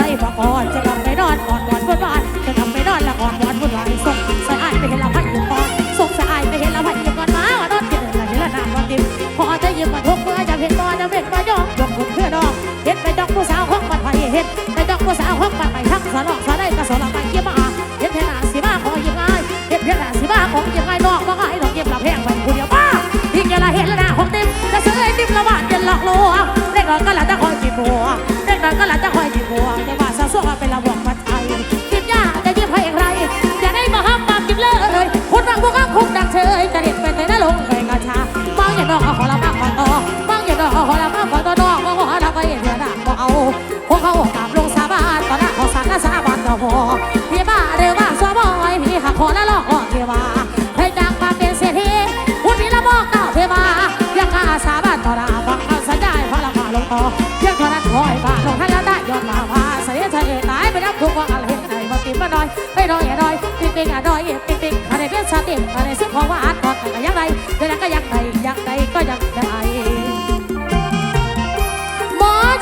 อ่อนจะกลับไปนอนอ่อนวอนวุ่นวายจะกลับไปนอนละอ่อนวอนวุ่นวายส่งใส่อายไปเห็นละพันอยู่ก่อนส่งใส่อายไปเห็นละพันอยู่ก่อนมาว่านอนเกินละเห็นละนานวันดิมพอจะยืมมาทุกเมื่อจะเห็นบ่จะเห็นมาย่องยกคนเพื่อนองเห็นไปดอกผู้สาวห้องมันไผ่เห็นไปดอกผู้สาวห้องมันไผ่ทั้งสลอกสะได้กระสลอกไปเกี่ยมาเห็นเพนาสีมาขอยิงง่ายเห็นเพนาสีมาของยิงง่ายนอกมาง่ายดอกเก็บหลับแห้งไปคนเดียวบ้าทิ้งอย่าละเห็นละนาของเต็มจะซื้อไอติมละบาทเย็นหลอกลวงเด็กน้อยก็หลับจะคอยจีบัวเด็กน้อยก็หลับจะคอย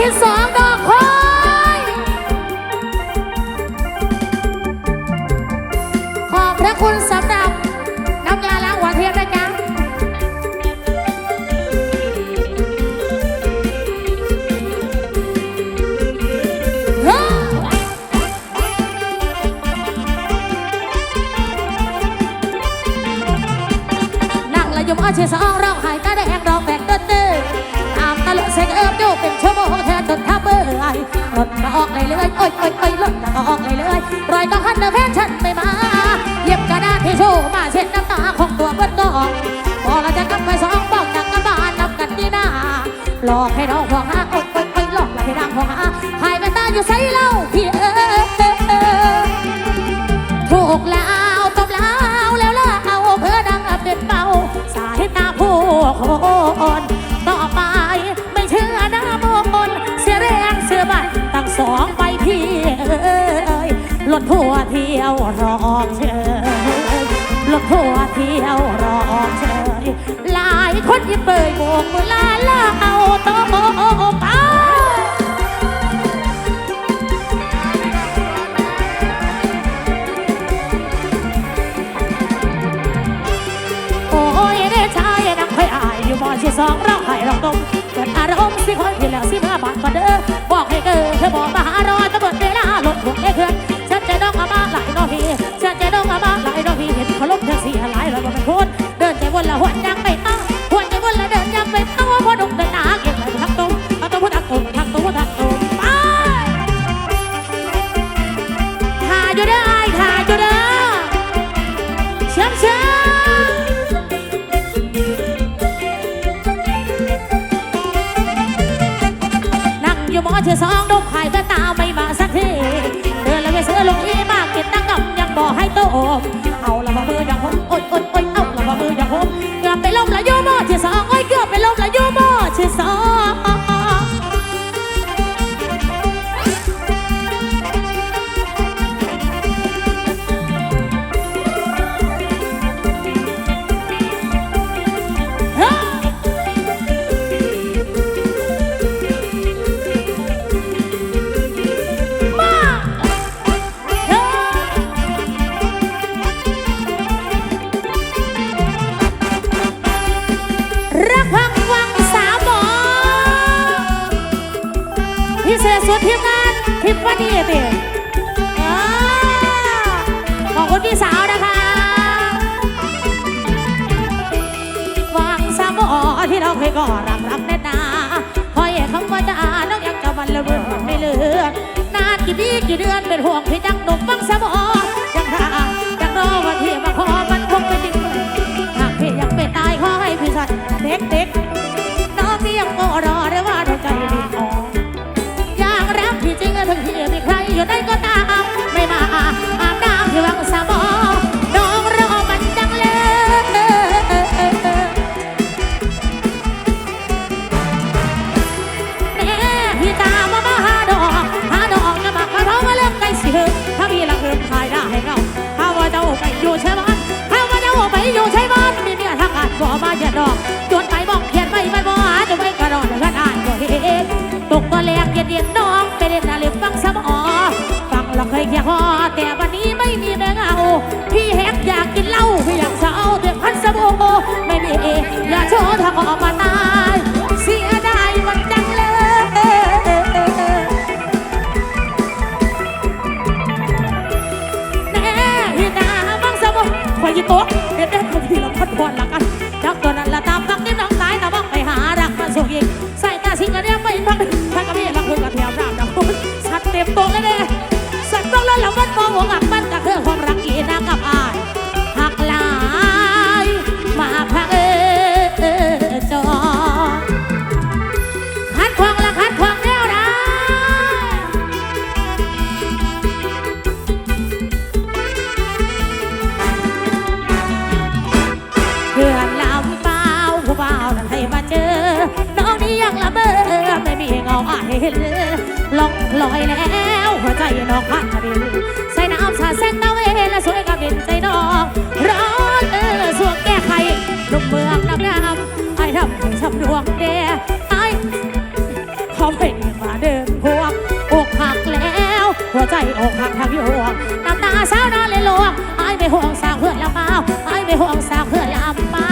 หมอชิ้นสอง ออกเลยเลยโอ๊ยโอ๊ยโอ๊ย รองเชยรถทัวร์เที่ยวรองเชยหลายคนยิ้มเปยโบกมือลาลาเอาโตไปโอ้ยเด้ชายนังค่อยอายอยู่มอที่สองเร้องไห้ร้องตมเกิดอารมณ์สิคอยพี่แล้วสิมื่อบานมาเด้อบอกให้เกิดเธอบอกมาหารอจะเบิดเวลาลดลงได้เคื่อน มาหลายน้อพี่ฉันจะดองอามาหลายน้อพี่เห็นเขาล้มเธอเสียหลายแล้วก็เป็นคนเดินใจวนละหวนยังไม่ตั้งหวนใจวนละเดินยังไม่ตั้งว่าพอดุกเดิน ที่เราเคยก่อรักรักแน่นาคอยคำว่าจะอาน้องยังจะมันละเรื่องไม่เลือนนานกี่ปีกี่เดือนเป็นห่วงพี่จังหนุ่มฟังสมอยังท่ายังรอวันที่มาขอมันคงเป็นจริงหากพี่ยังไม่ตายขอให้พี่สัตว์เด็กเด็กน้องพี่ยังก็รอได้ว่าดวงใจดีอ่อนอยากรักพี่จริงถึงที่มีใครอยู่ได้ก็ตาม การบ่มาเย็ดอกจนไปบอกเขียนไปไปบ่หาจะไม่กระดอนกระดานก็เห็นตกก็แลงเย็นเย็นน้องไปเด่นอะไรฟังสมอฟังเราเคยแค่พอแต่วันนี้ไม่มีแมงเอาพี่แฮกอยากกินเหล้าพี่อยากเศร้าเดือดพันสมองไม่มีอย่าโชว์ถ้าออกมาตา นลงลอยแล้วหัวใจน้องพัดกระเด็นใส่น้ำสาดแสงตะเวนและสวยกับเด่นใจน้องร้อนเออสวงแก้ไขลงเมืองน้ำน้ำไอ้ทำให้ช้ำดวงเดไอ้ขาไม่ได้มาเดินพวงอกหักแล้ว หัวใจอกหักทักยวงน้ำตาสาวนอนเลยลวงไอ้ไม่ห่วงสางเพื่อนลำเปล่าไอ้ไม่ห่วงสางเพื่อนลำเปล่า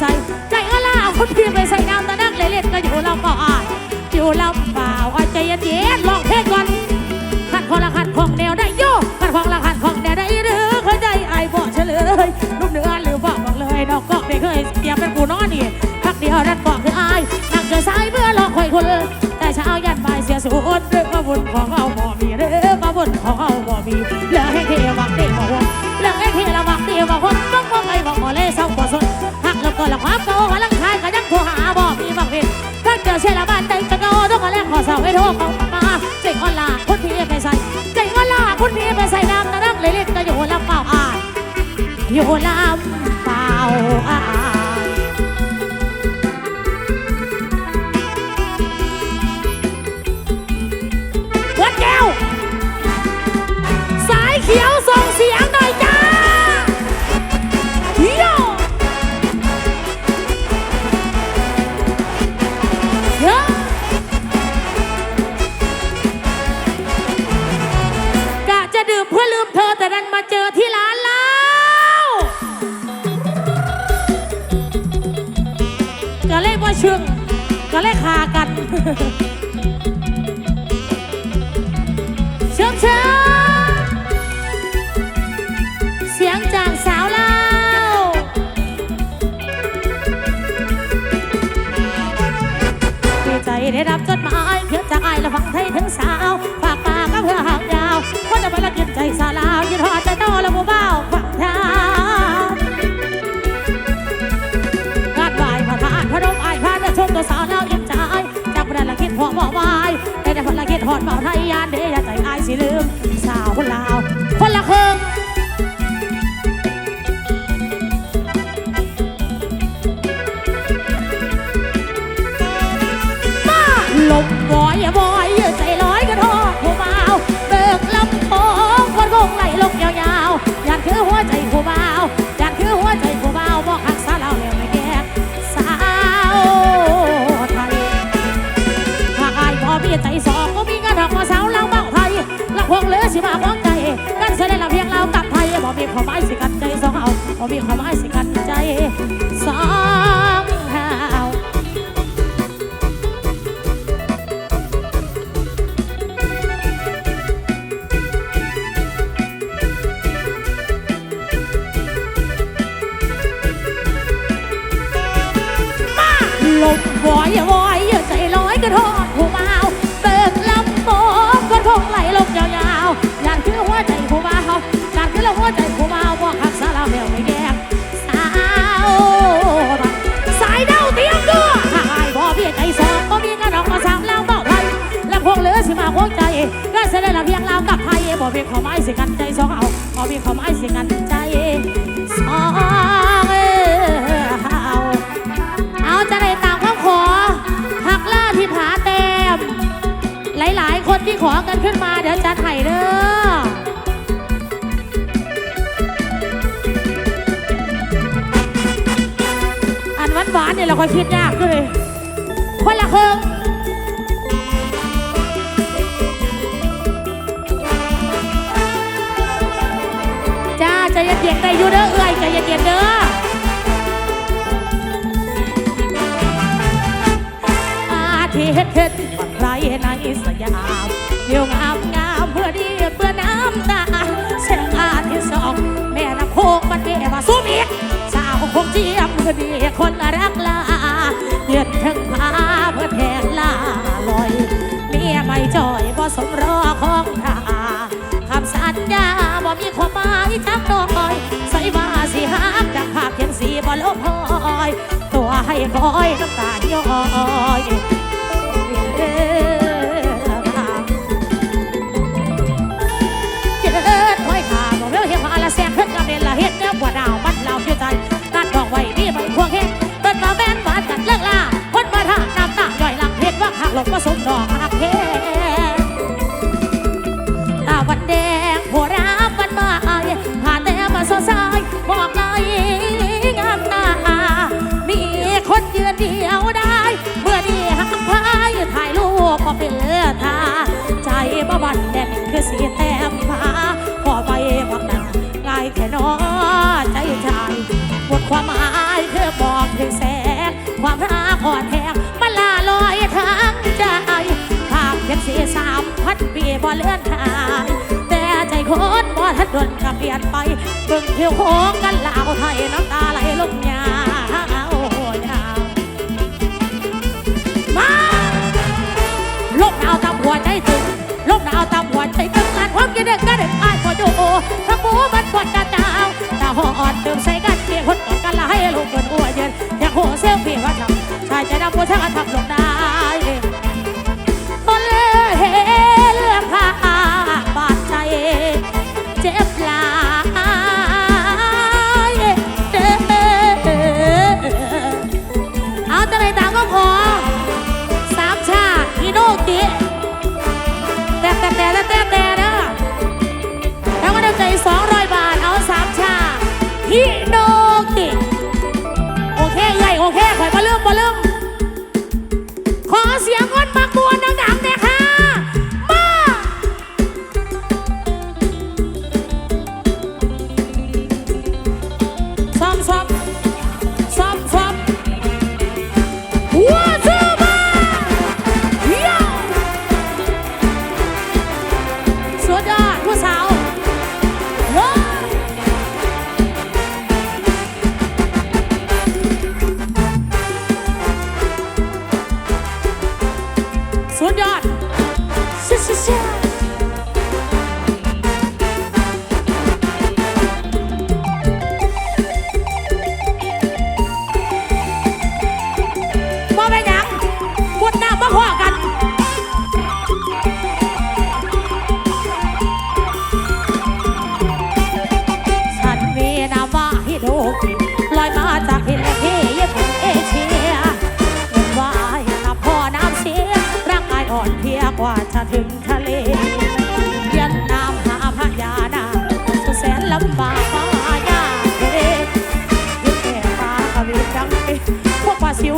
ใส่ใจก็ลาคุณพี่ไปใส่น้ำตะนักเลยเล่นก็อยู่ลำเปล่าอายอยู่ลำเปล่าอะใจเย็นๆลองเพลงก่อนขัดของละขัดของแนวได้โยขัดของละขัดของแนวได้หรือเคยใจไอ้บ่เฉลยลูกเนื้อหรือบ่บอกเลยน้องก็ไม่เคยเตรียมเป็นกูนอนนี่พักเดียวนั่นบอกคืออายนักเจอสายเมื่อลองคอยคนแต่เช้ายันบ่ายเสียสูญเรื่องมาบุญของเขาบ่มีเรื่องมาบุญของเขาบ่มีเรื่อให้เท ความเก่าหัลังคายก็ยังโทรหาบ่มีบังเพ็ญถ้าเจอเชละบ้านใจจะเก่าต้องมาแลกขอสาวให้โทรเขามาใจอ่อนลาคุณพี่ไปใส่ใจอ่อนลาคุณพี่ไปใส่น้ำตะนักเลยเล่นก็อยู่ลำเปล่าอ่าอยู่ลำเปล่าอ่า อยบอยใจลอยกระทอผู้เบาวเบิกลำโพงคนคงไหลลงยาวๆยันคือหัวใจผู้เบาวยันคือหัวใจผู้เบาวบอกหักสาวลาแล้วไม่แก่สาวไทยหากอายพอมีใจสองก็มีงินหอกมาสาวเล่าบ้าไทยละพงเหลือสิมาของใจกันแสดงละเพียงเรากับไทยบ่มีความหมายสิกันใจสองเอาบ่มีความ ละเพียงลาวกับไทยบ่เพียงเขาไม้สิกันใจสองเอาบ่เพียงเขาไม้สิกันใจสองเอาเอาจะได้ตามคำขอหักล่าที่ผาแต้มหลายๆ คนที่ขอกันขึ้นมาเดี๋ยวจะไถ่เด้ออันหวานหวานเนี่ยเราค่อยคิดยากเลยคนละครึ่ง ใจเย็นๆได้อยู่เด้อเอ้ยใจเย็นๆเด้ออาทิตย์เห็นว่าใครในสยามเดียวงามงามเพื่อดีเพื่อน้ำตาแสงอาทิตย์สองแม่น้ำโคงมันเอว่าสู้อีสาวคงเจียมเพื่อดีคนรักลาเยือนถึงพาเพื่อแทนลาลอยเมียไม่จอยบ่สมรอของ คอยน้ำตาย้อยเดินคอยขาบอกเรื่องเฮียพาละแสงขึ้นกับเดนละเฮ็ดเนื้อบัวดาวมันเราอยู่ใจตัดดอกไว้นี่ไม่ควงเฮ็ดเปิดมาแม่นมาจัดเลิกลาคนมาท่าน้ำตาย่อยหลังเฮ็ดว่าหักหลงผสมดอก แดงคือสีแต้มผาพอไปบักหนาง่ายแค่นอใจชายหมดความหมายเธอบอกถึงแสงความรักอ่อนแหงมันลาลอยทางใจภาพยังสีสามพันปีบ่เลื่อนหายแต่ใจคนบ่ทันดนก็เปลี่ยนไปเบิ่งเที่ยวโค้งกันลาวไทยน้ำตาไหลลงยาวมาลมหนาวตามหัวใจตึง หัวใจกันงานความกินเด็กกันเด็กอายพอดูทั้งหมูมันกวดกัน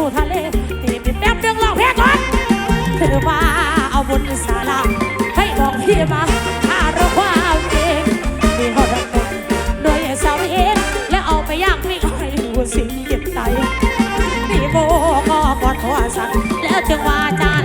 วทะเลตีปิดแป๊บเดืองลองเพียก่อนเธอว่าเอาบุญสาราให้บอกพี่มาถ้าเราความเองมีเขาดันโดยสาวเองและเอาไปย่างไม่ให้ดูสิเก็บไตนี่โบก็กอดหัวสั่นแล้วจึงว่าจา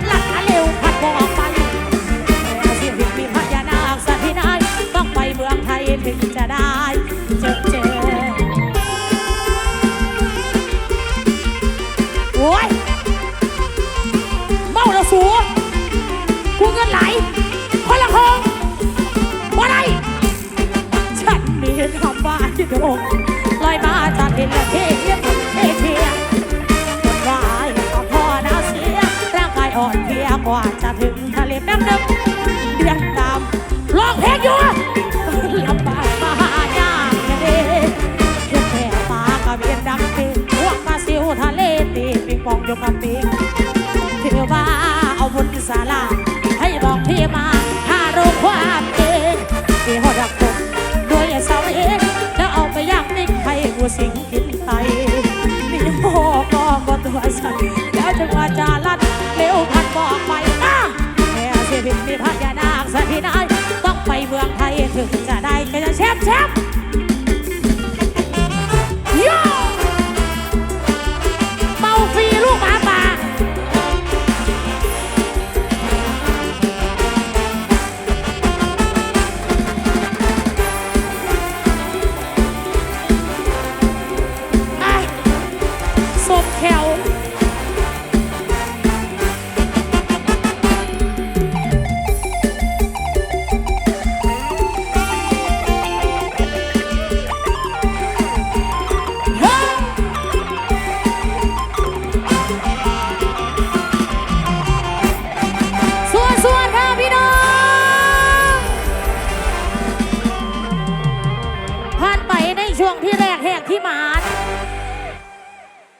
ศาลา ให้บอกพี่มาถ้ารู้ความเองที่หอดักผมด้วยเสาเองจะเอาไปย่างนิ่งให้กูสิงกินไตมีโมก็บ่ตัวสั่นแล้วจึงว่าจะลัดเร็วพันบอกไปนะแม่เสียบินมีพญานาคสถินายต้องไปเมืองไทยถึงจะได้ก็จะแชมป์แชมป์